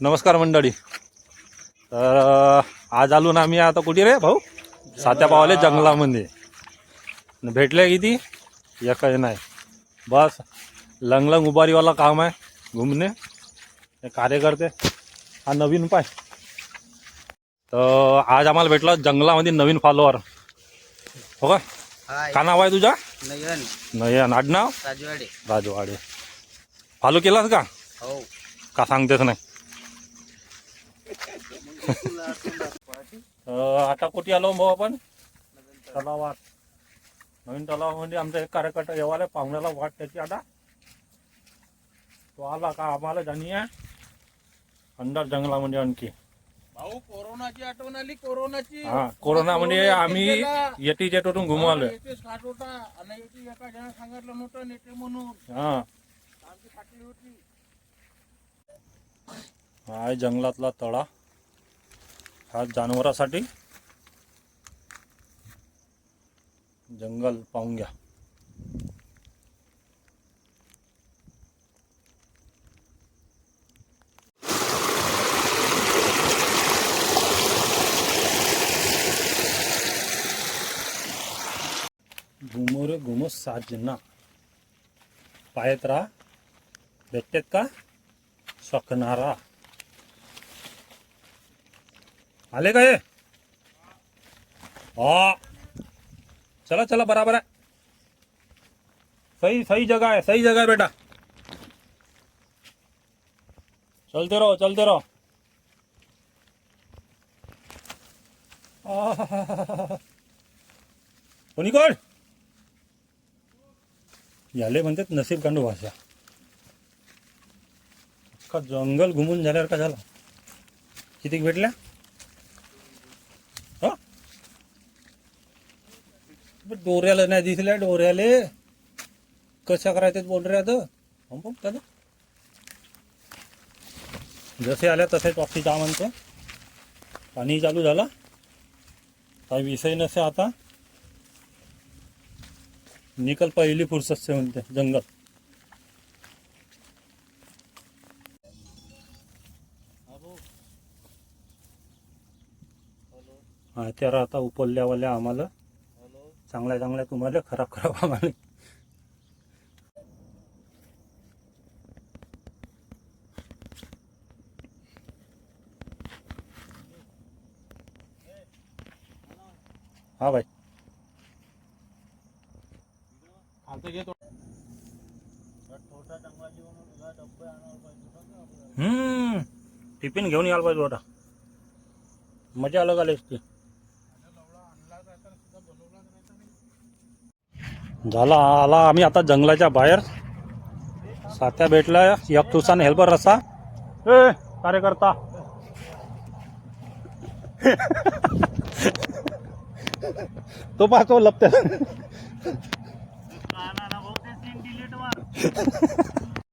नमस्कार मंडळी. तर आज आलो ना आम्ही आता कुठे रे भाऊ? सात्या पावाले जंगलामध्ये. भेटले किती? एकही नाही. बस लंग लंग उभारीवाला काम आहे घुमणे. कार्यकर्ते. हा नवीन पाय. तर आज आम्हाला भेटला जंगलामध्ये नवीन फॉलोअर हो का? का नाव आहे तुझा? नयन. नाही आडनाव? राजवाडे. राजवाडे. फॉलो केलास का? हो. का सांगतेच नाही? आता कुठे आलो भाऊ आपण? तलावात. नवीन तलावामध्ये आमचा एक कार्यकर्ता येवाला पाहुण्याला वाट त्याची आता. तो आला का आम्हाला जाणी अंदर जंगलामध्ये आणखी. भाऊ कोरोनाची आठवण आली कोरोनाची. हा कोरोनामध्ये आम्ही येटी जेटून घुमवलं. येतेच खात होता आणि येते एका जण सांगितलं नव्हतं नेते म्हणून. हा. आमची होती. हा जंगलातला तळा. हा जनावरासाठी जंगल पाहून घ्या. घुमो रे घुमो साजना. पायत राहा. भेटतात का? शकणारा आले का हे? हा. चला चला बराबर आहे. सही सही जगह है सही जगह है बेटा. चलते रहो चलते रहो. कोणी कोण? याले म्हणतात नसीब कांडू भाषा. का जंगल घुमून झाल्यावर का झाला. किती भेटल्या हा बरं, डोऱ्याला नाही दिसल्या डोऱ्याले. कशा करायचं बोल रे आता. जसे आल्या तसेच टॉक्सी जा म्हणतो. पाणी चालू झाला. काही विषय नसे आता. निकल पहिली फुरसत से म्हणते जंगल. हा त्याला आता उपल्यावाल्या आम्हाला. चांगल्या चांगल्या तुम्हाला खराब खराब आम्हाला हा भाई हम्म टिफिन घेऊन यायला पाहिजे होता. मजा अलग आली असती. झाला आला आम्ही आता जंगलाच्या बाहेर. सात्या भेटला एक तुसान हेल्पर रस्ता. ए कार्यकर्ता. तो पाहतो तो लपते